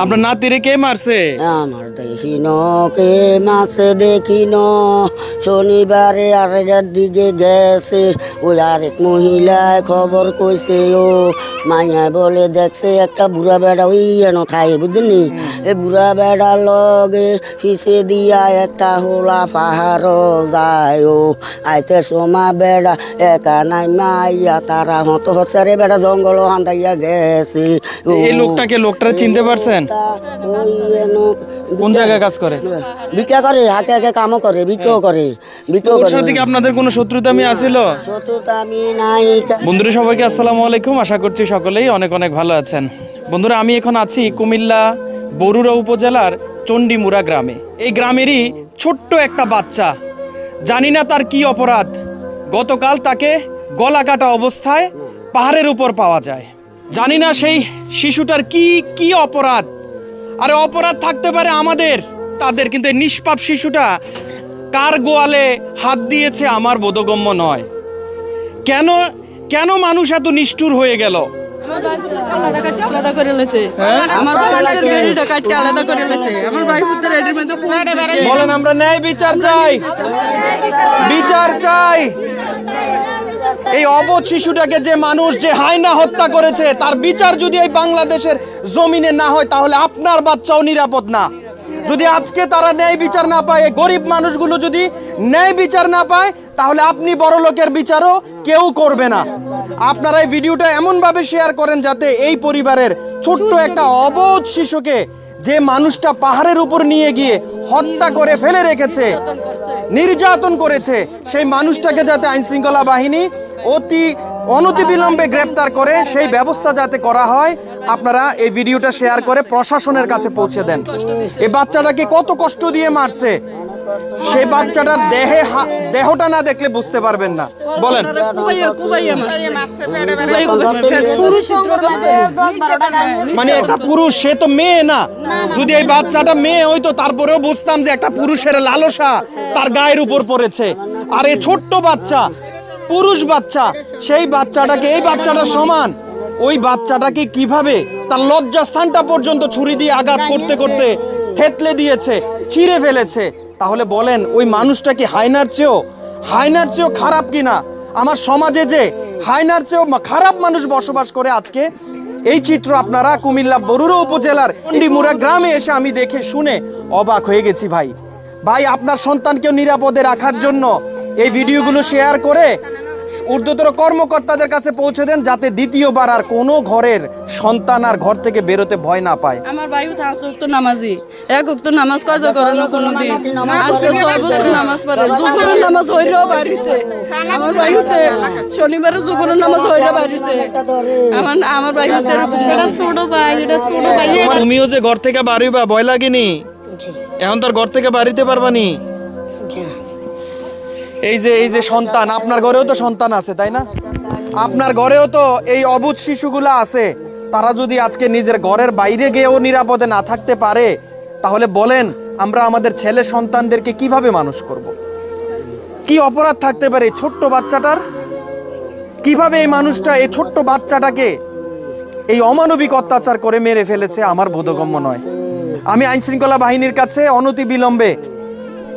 আপনার নাতিরে কে মারছে? আমার দেখি দেখিন কে মাছে দেখিন। শনিবারে আরেকটার দিকে গেছে ওই আরেক মহিলায় খবর কইছে ও মাইয়া বলে দেখছে একটা বুড়া বেড়া ওই এন খাই বুঝলি? এ বুড়া বেড়া লগে পিছে দিয়া একটা হোলা পাহাড় যায় ও আইতে সোমা বেড়া একা নাই মাইয়া তারা হত হচ্ছে রে বেড়া জঙ্গল হান্দাইয়া গেছে এই লোকটাকে লোকটা চিনতে পারছেন? ওই কোন জায়গায় কাজ করে? ভিক্ষা করে হাতে হাতে কামও করে ভিক্ষাও করে ভিক্ষাও ওর করে। সাথে কি আপনাদের কোনো শত্রুতা আমি আসিল আমি নাই। বন্ধুরা সবাইকে আসসালামু আলাইকুম। আশা করছি সকলেই অনেক অনেক ভালো আছেন। বন্ধুরা আমি এখন আছি কুমিল্লা বরুড়া উপজেলার চণ্ডীমুড়া গ্রামে। এই গ্রামেরই ছোট্ট একটা বাচ্চা। জানি না তার কি অপরাধ। গতকাল তাকে গলা কাটা অবস্থায় পাহাড়ের উপর পাওয়া যায়। জানি না সেই শিশুটার কি কি অপরাধ। আরে অপরাধ থাকতে পারে আমাদের। তাদের কিন্তু এই নিষ্পাপ শিশুটা কার গোয়ালে হাত দিয়েছে আমার বোধগম্য নয়। কেন কেন মানুষ এত নিষ্ঠুর হয়ে গেল? দিছে বলেন আমরা ন্যায় বিচার চাই। বিচার চাই। এই অবধ শিশুটাকে যে মানুষ যে হায়না হত্যা করেছে, তার বিচার যদি এই বাংলাদেশের জমিনে না হয়, তাহলে আপনার বাচ্চাও নিরাপদ না। যদি আজকে তারা ন্যায় বিচার না পায় গরিব মানুষগুলো যদি ন্যায় বিচার না পায়, তাহলে আপনি বড় লোকের বিচারও কেউ করবে না। আপনারা এই ভিডিওটা এমনভাবে শেয়ার করেন যাতে এই পরিবারের ছোট্ট একটা অবোধ শিশুকে যে মানুষটা পাহাড়ের উপর নিয়ে গিয়ে হত্যা করে ফেলে রেখেছে, নির্যাতন করেছে, সেই মানুষটাকে যাতে আইন শৃঙ্খলা বাহিনী অতি অনতিবিলম্বে গ্রেপ্তার করে সেই ব্যবস্থা যাতে করা হয়, আপনারা এই ভিডিওটা শেয়ার করে প্রশাসনের কাছে পৌঁছে দেন। এই বাচ্চাটাকে কত কষ্ট দিয়ে মারছে? সেই বাচ্চাটার দেহে দেহটা না দেখলে বুঝতে পারবেন না। বলেন। মানে একটা পুরুষ, সে তো মেয়ে না। যদি এই বাচ্চাটা মেয়ে হইতো, তারপরেও বুঝতাম যে একটা পুরুষের লালসা তার গায়ের উপর পড়েছে। আর এই ছোট্ট বাচ্চা পুরুষ বাচ্চা, সেই বাচ্চাটাকে, এই বাচ্চাটা সমান। ওই বাচ্চাটাকে কীভাবে তার লজ্জা স্থানটা পর্যন্ত ছুরি দিয়ে আঘাত করতে করতে থেতলে দিয়েছে, ছিঁড়ে ফেলেছে, তাহলে বলেন ওই মানুষটা কি হায়নার চেয়েও হায়নার চেয়েও খারাপ কিনা? আমার সমাজে যে হায়নার চেয়েও খারাপ মানুষ বসবাস করে আজকে, এই চিত্র আপনারা কুমিল্লা বরুড়া উপজেলার চণ্ডীমুড়া গ্রামে এসে আমি দেখে শুনে অবাক হয়ে গেছি ভাই। ভাই, আপনার সন্তানকেও নিরাপদে রাখার জন্য এই ভিডিওগুলো শেয়ার করে ঊর্ধ্বতর কর্মকর্তাদের কাছে পৌঁছে দেন যাতে দ্বিতীয়বার আর কোনো ঘরের সন্তান আর ঘর থেকে বেরোতে ভয় না পায়। আমার ভাই ওয়াক্ত নামাজি। এক ওয়াক্ত নামাজ কাজা করে না কোনোদিন আজকে ছয় বছর নামাজ পড়ে জুবরের নামাজ হইরেও বাড়িছে। আমার ভাই হতে শনিবারে জুবরের নামাজ হইরে বাড়িছে। আমার আমার ভাই হতে এটা ছোট ভাই এটা ছোট ভাই। তুমিও যে ঘর থেকে বাড়িবা ভয় লাগেনি? এখন তোর ঘর থেকে বাড়িতে পারবানি এই যে এই যে সন্তান, আপনার ঘরেও তো সন্তান আছে, তাই না? আপনার ঘরেও তো এই অবুধ শিশুগুলো আছে। তারা যদি আজকে নিজের ঘরের বাইরে গিয়েও নিরাপদে না থাকতে পারে, তাহলে বলেন, আমরা আমাদের ছেলে সন্তানদেরকে কীভাবে মানুষ করব। কি অপরাধ থাকতে পারে ছোট্ট বাচ্চাটার? কীভাবে এই মানুষটা, এই ছোট্ট বাচ্চাটাকে এই অমানবিক অত্যাচার করে মেরে ফেলেছে, আমার বোধগম্য নয়। আমি আইন শৃঙ্খলা বাহিনীর কাছে অনতি বিলম্বে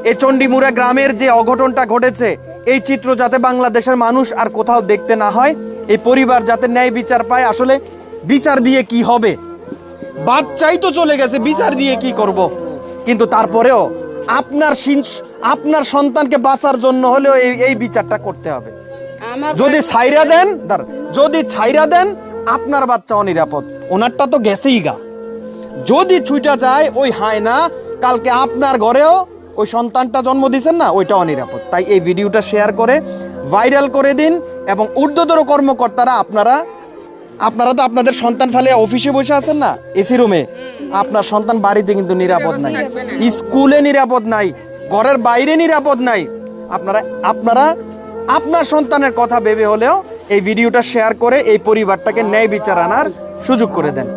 এই চণ্ডীমুড়া গ্রামের যে অঘটনটা ঘটেছে এই চিত্র যাতে বাংলাদেশের মানুষ আর কোথাও দেখতে না হয় এই পরিবার যাতে ন্যায় বিচার পায় আসলে বিচার দিয়ে কি হবে? বাচ্চাই তো চলে গেছে বিচার দিয়ে কি করব। কিন্তু তারপরেও আপনার আপনার সন্তানকে বাঁচার জন্য হলেও এই এই বিচারটা করতে হবে। যদি ছাইরা দেন যদি ছাইরা দেন আপনার বাচ্চা অনিরাপদ। ওনারটা তো গেছেই গা। যদি ছুইটা যায় ওই হায় না কালকে আপনার ঘরেও ওই সন্তানটা জন্ম দিয়েছেন না ওইটা অনিরাপদ তাই এই ভিডিওটা শেয়ার করে, ভাইরাল করে দিন এবং ঊর্ধ্বতর কর্মকর্তারা আপনারা আপনারা তো আপনাদের সন্তান ফেলে অফিসে বসে আছেন না এসি রুমে আপনার সন্তান বাড়িতে কিন্তু নিরাপদ নাই, স্কুলে নিরাপদ নাই, ঘরের বাইরে নিরাপদ নাই। আপনারা আপনারা, আপনার সন্তানের কথা ভেবে হলেও এই ভিডিওটা শেয়ার করে এই পরিবারটাকে ন্যায় বিচার আনার সুযোগ করে দেন।